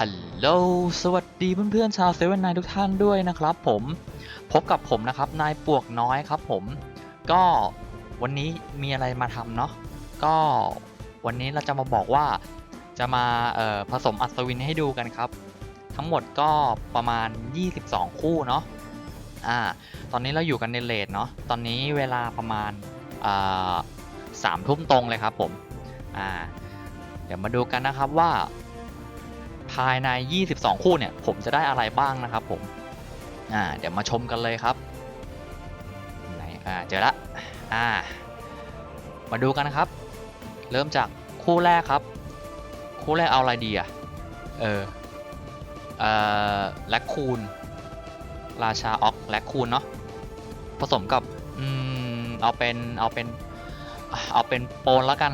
ฮัลโหล สวัสดีเพื่อนๆชาวเซเว่นนายทุกท่านด้วยนะครับผม พบกับผมนะครับ นายปวกน้อยครับผม ก็วันนี้มีอะไรมาทำเนาะ ก็วันนี้เราจะมาบอกว่าจะมาผสมอัศวินให้ดูกันครับ ทั้งหมดก็ประมาณ 22 คู่เนาะ อ่า ตอนนี้เราอยู่กันในเลทเนาะ ตอนนี้เวลาประมาณสามทุ่มตรงเลยครับผม อ่า เดี๋ยวมาดูกันนะครับว่า ภายใน 22 คู่เนี่ย ผมจะได้อะไรบ้างนะครับผมอ่าเดี๋ยวมาชมกันเลยครับไหนอ่าเจอละอ่ามาดูกันนะครับ เริ่มจากคู่แรกครับ คู่แรกเอาอะไรดีอะเออเอ่อแลคคูนราชาออกแลคคูนเนาะผสมกับอืมเอาเป็นเอาเป็นเอาเป็นโปนแล้วกัน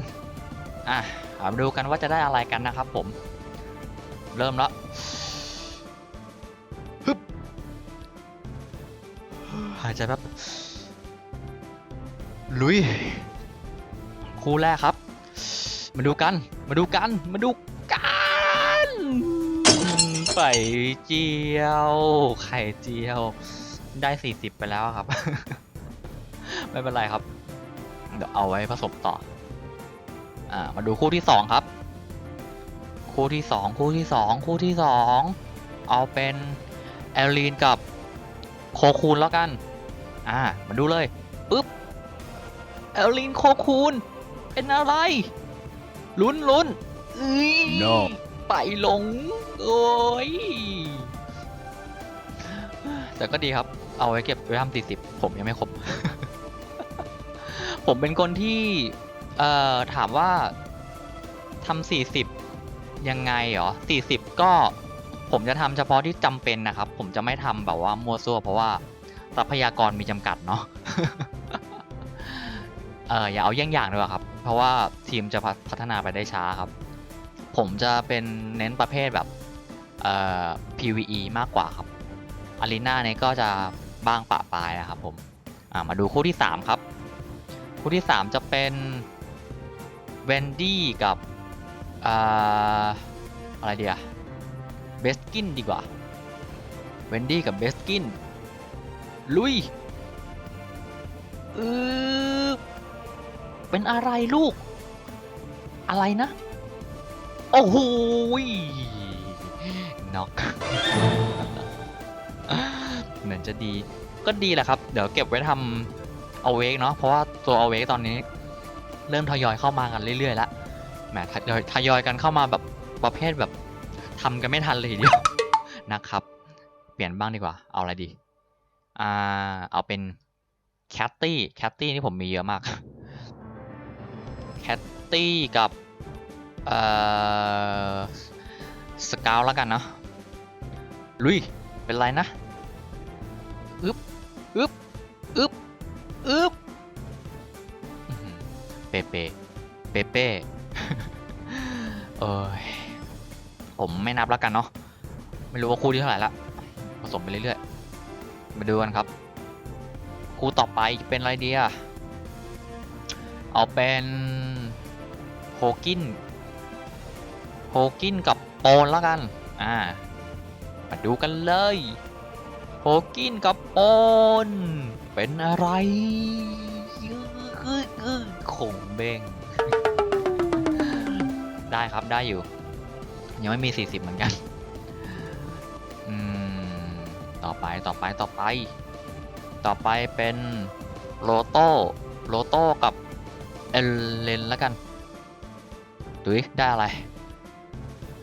อะเอามาดูกันว่าจะได้อะไรกันนะครับผม เริ่มแล้วฮึบหายใจแป๊บลุย คู่แรกครับ มาดูกัน มาดูกัน มาดูกันไข่เจียว ไข่เจียว ได้ 40 ไปแล้วครับ ไม่เป็นไรครับ เดี๋ยวเอาไว้ผสมต่อ อ่า มาดูคู่ที่สองครับ คู่ที่สองคู่ที่สองคู่ที่สองเอาเป็นแอลลีนกับโคคูนแล้วกัน อ่า มาดูเลยปึ๊บแอลลีนโคคูนเป็นอะไร ลุ้นลุ้นเอ้ย No ไปหลง โอ้ย แต่ก็ดีครับ เอาไว้เก็บไว้ทำสี่สิบผมยังไม่ครบ ผมเป็นคนที่ เอ่อ ถามว่าทำสี่สิบ ยังไงเหรอสี่สิบก็ผมจะทำเฉพาะที่จำเป็นนะครับ ผมจะไม่ทำแบบว่ามั่วซั่วเพราะว่าทรัพยากรมีจำกัดเนาะเอออย่าเอาเยี่ยงอย่างเลยครับ เพราะว่าทีมจะพัฒพัฒนาไปได้ช้าครับ ผมจะเป็นเน้นประเภทแบบเอ่อ PVE มากกว่าครับอารีนาเนี่ยก็จะบ้างปะปลายนะครับผมอ่ามาดูคู่ที่ 3 ครับ คู่ที่ 3 จะเป็นเวนดี้กับ อ่าอะไรเดียเบสกินดีกว่า เวนดี้กับเบสกิน ลุยอือเป็นอะไรลูก อะไรนะ โอ้โหน็อกเหมือนจะดีก็ดีแหละครับ เดี๋ยวเก็บไว้ทำเอาเวกเนาะเพราะว่าตัวเอาเวกตอนนี้ เริ่มทยอยเข้ามากันเรื่อยๆแล้ว แหมทยอยทยอยกันเข้ามาแบบประเภทแบบทำกันไม่ทันเลยทีเดียวนะครับ เปลี่ยนบ้างดีกว่า เอาอะไรดี อ่า เอาเป็นแคตตี้ แคตตี้นี่ผมมีเยอะมาก แคตตี้กับ เอ่อ สกาวแล้วกันเนาะ ลุย เป็นไรนะ อึ๊บ อึ๊บ อึ๊บ อึ๊บ เปเป เปเป เอยผมไม่นับแล้วกันเนาะไม่รู้ว่าคู่ที่เท่าไหร่ละผสมไปเรื่อยๆ มาดูกันครับ คู่ต่อไปเป็นอะไรดีอะเอาเป็นโฮกินโฮกินกับโปนแล้วกัน อ่า มาดูกันเลย โฮกินกับโปนเป็นอะไรขงเบง ได้ครับได้อยู่ ยังไม่มี 40 เหมือนกันอืมต่อไปต่อไปต่อไป ต่อไปเป็นโลโต้โลโต้กับเอลเลนแล้วกันดุยได้อะไร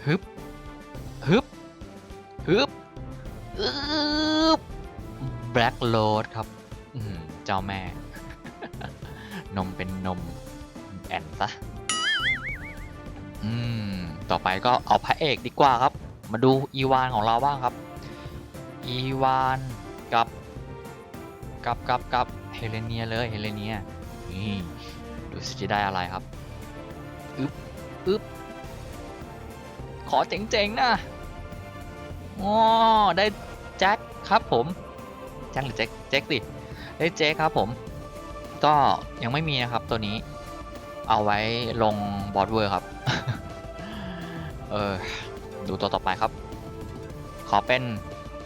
ฮึบฮึบฮึบอึบแบล็กโ a ดครับเจ้าแม่ นมเป็นนม แอนซะ อืม ต่อไปก็เอาพระเอกดีกว่าครับ มาดูอีวานของเราบ้างครับ อีวานกับกับกับกับเฮเลเนียเลยเฮเลเนียนี่ดูสิจะได้อะไรครับอึ๊บอึ๊บขอเจ๋งๆนะอ๋อได้แจ็คครับผมแจ็คหรือแจ็คแจ็คดิได้แจ็คครับผม ก็ยังไม่มีนะครับตัวนี้ เอาไว้ลงบอร์ดเวอร์ครับ เออดูตัวต่อไปครับ ขอเป็น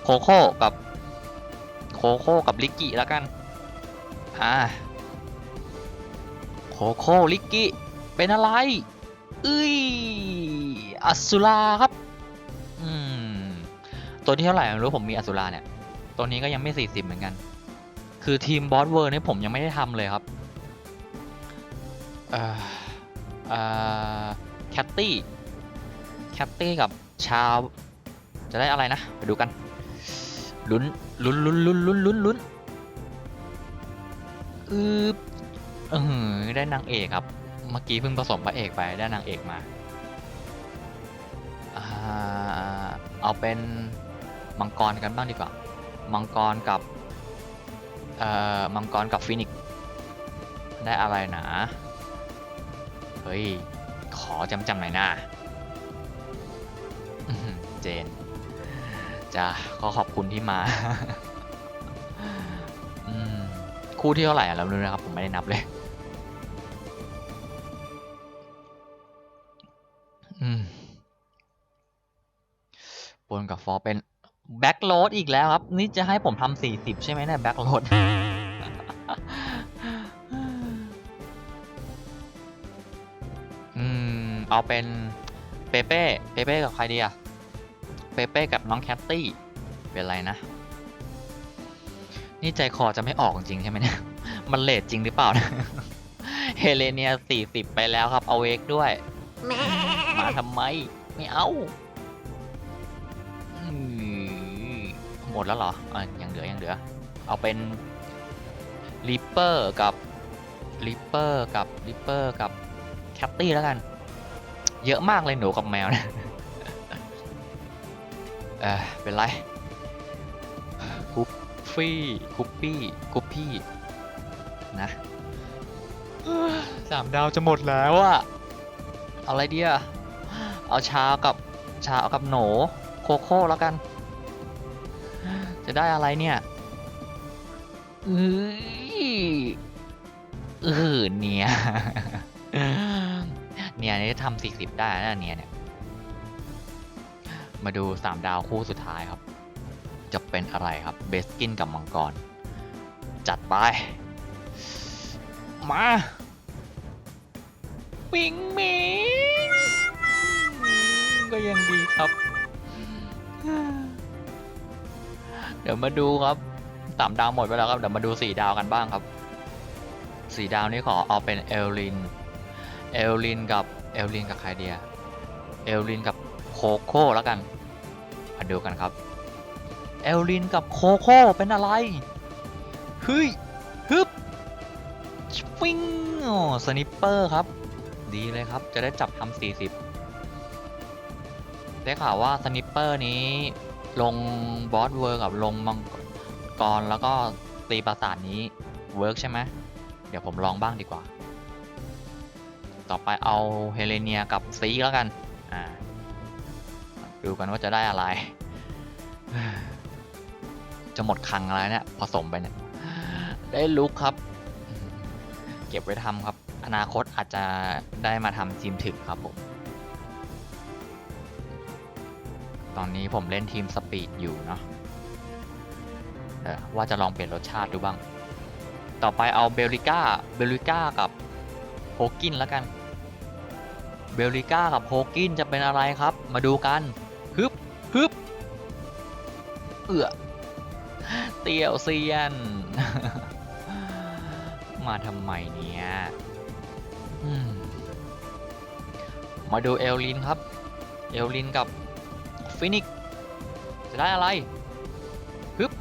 โคโค่กับโคโค่กับลิกกี้แล้วกัน อ่า โคโค่ลิกกี้เป็นอะไรเอ้ยอสุราครับอืมตัวที่เท่าไหร่ไม่รู้ผมมีอสุราเนี่ย ตัวนี้ก็ยังไม่40เหมือนกัน คือทีมบอสเวอร์นี่ผมยังไม่ได้ทำเลยครับเอ่อเอ่อแคตตี้ แคตตี้กับชาว จะได้อะไรนะ ไปดูกัน ลุ้น ลุ้นลุ้นลุ้นลุ้นลุ้นลุ้นอือเออได้นางเอกครับ เมื่อกี้เพิ่งผสมพระเอกไปได้นางเอกมา เอาเป็นมังกรกันบ้างดีกว่า มังกรกับ เอ่อ มังกรกับฟินิกได้อะไรนะ เฮ้ย ขอจำจำหน่อยนะ เจนจ้าก็ขอบคุณที่มาคู่ที่เท่าไหร่อะเราไม่รู้นะครับ ผมไม่ได้นับเลยอืมบนกับฟอร์เป็นแบ็กโหลดอีกแล้วครับ นี่จะให้ผมทำสี่สิบใช่ไหมเนี่ยแบ็กโหลดอืมเอาเป็นเปเป้ เปเป้กับใครดีอะ เปเป้กับน้องแคตตี้เป็นไรนะ นี่ใจคอจะไม่ออกจริงๆใช่ไหมเนี่ย มันเลทจริงหรือเปล่านะเฮเลเนียสี่สิบไปแล้วครับเอาเวกด้วยมาทำไม ไม่เอาอืมหมดแล้วเหรออะยังเหลือยังเหลือ เอาเป็นริปเปอร์กับริปเปอร์กับริปเปอร์กับแคตตี้แล้วกัน เยอะมากเลยหนูกับแมวเนะ เออเป็นไรกุฟฟี่กุปปี้กุปปี้นะสามดาวจะหมดแล้วอะเอาอะไรดีอะเอาชากับชาเอากับหนูโคโค่แล้วกัน จะได้อะไรเนี่ยเอ้ยเออเนี่ยเนี่ยนี่ทำสี่สิบได้นะเนี่ยเนี่ย มาดูสามดาวคู่สุดท้ายครับ จะเป็นอะไรครับเบสกินกับมังกร จัดไป มาปิงมิงก็ยังดีครับ เดี๋ยวมาดูครับสามดาวหมดไปแล้วครับ เดี๋ยวมาดูสี่ดาวกันบ้างครับสี่ดาวนี้ขอเอาเป็นเอลลิน เอลลินกับเอลลินกับใครเดีย เอลลินกับ โคโค่แล้วกัน มาดูกันครับ เอลลินกับโคโค่เป็นอะไร เฮ้ยฮึบฟิงโอ้สนิปเปอร์ครับ ดีเลยครับ จะได้จับทำสี่สิบได้ข่าวว่าสนิปเปอร์นี้ ลงบอสเวิร์กกับลงมังกรแล้วก็ตีปราสาทนี้ เวิร์กใช่ไหม เดี๋ยวผมลองบ้างดีกว่า ต่อไปเอาเฮเลเนียกับซีแล้วกัน ดูกันว่าจะได้อะไร จะหมดคังอะไรเนี่ยผสมไปเนี่ย ได้ลุกครับ เก็บไว้ทำครับ อนาคตอาจจะได้มาทำทีมถึกครับผม ตอนนี้ผมเล่นทีมสปีดอยู่เนาะว่าจะลองเปลี่ยนรสชาติดูบ้าง ต่อไปเอาเบลลิก้า เบลลิก้ากับโฮกินแล้วกัน เบลลิก้ากับโฮกินจะเป็นอะไรครับ มาดูกัน ฮึบเอือเตียวเซียน มาทำไมเนี่ยมาดูเอลลินครับ เอลลินกับฟินิกจะได้อะไรฮึบ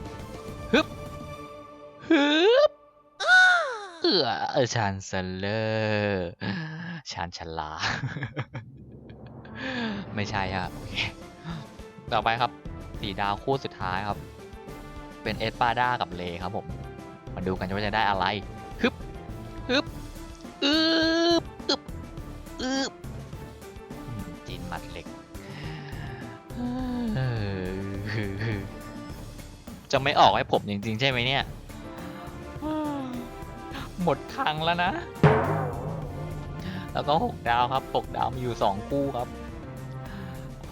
ฮึบฮึบเอือเอชานเซลเลอร์ชานชลา ไม่ใช่อะโอเค ต่อไปครับสีดาวคู่สุดท้ายครับ เป็นเอสปาด้ากับเลครับผม มาดูกันว่าจะได้อะไรฮึบฮึบอึบอึบอึบจีนหมัดเหล็กจะไม่ออกให้ผมจริงๆ ใช่ไหมเนี่ย หมดครั้งแล้วนะ แล้วก็หกดาวครับหกดาวมีอยู่สองคู่ครับ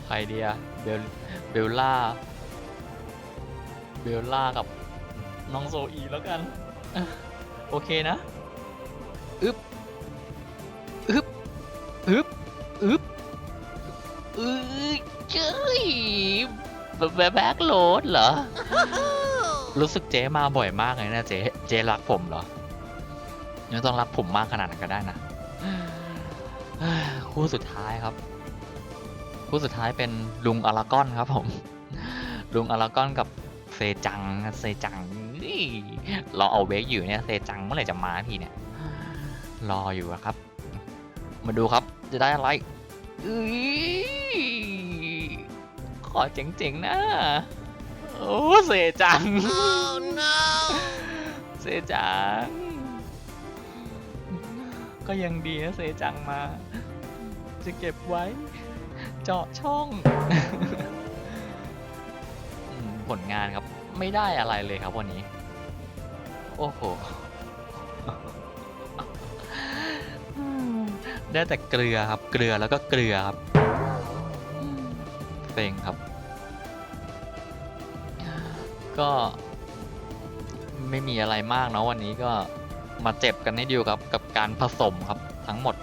ใครเดีย บลเบลล่า เบลล่ากับน้องโซอีแล้วกัน โอเคนะ อึบอึบอึบอึบอึบเจ้ยแบแบ็กโหลดเหรอ รู้สึกเจ๊มาบ่อยมากเลยนะเจ๊เจ๊รักผมเหรอไม่ต้องรักผมมากขนาดนั้นก็ได้นะ คู่สุดท้ายครับ คู่สุดท้ายเป็นลุงอารากอนครับผม ลุงอารากอนกับเซจังเซจังอี้รอเอาเวกอยู่เนี่ยเซจังเมื่อไหร่จะมาทีเนี่ย รออยู่อะครับ มาดูครับจะได้อะไรอุ้ยขอเจ๋งๆนะ โอ้เซจังเซจัง ก็ยังดีนะเซจังมา จะเก็บไว้ เจาะช่อง ผลงานครับ ไม่ได้อะไรเลยครับวันนี้ โอ้โห ได้แต่เกลือครับ เกลือแล้วก็เกลือครับเซ็งครับ ก็ไม่มีอะไรมากเนาะวันนี้ก็มาเจ็บกันให้ดูครับ กับการผสมครับ ทั้งหมด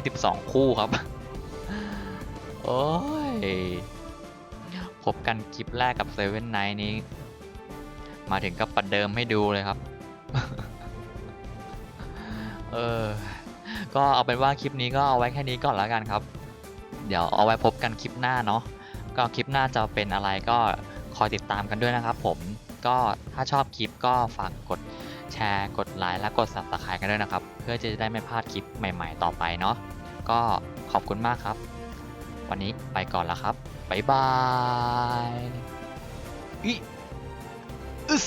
22 คู่ครับ โอ้ยพบกันคลิปแรกกับเซเว่นไนนี้ มาถึงก็ประเดิมให้ดูเลยครับ เออ ก็เอาเป็นว่าคลิปนี้ก็เอาไว้แค่นี้ก่อนแล้วกันครับ เดี๋ยวเอาไว้พบกันคลิปหน้าเนาะ ก็คลิปหน้าจะเป็นอะไรก็คอยติดตามกันด้วยนะครับผม ก็ถ้าชอบคลิปก็ฝากกดแชร์ กดไลค์ และกด subscribe กันด้วยนะครับ เพื่อจะได้ไม่พลาดคลิปใหม่ ๆ ต่อไปเนาะ ก็ขอบคุณมากครับ วันนี้ไปก่อนแล้วครับ บ๊ายบายอิอึส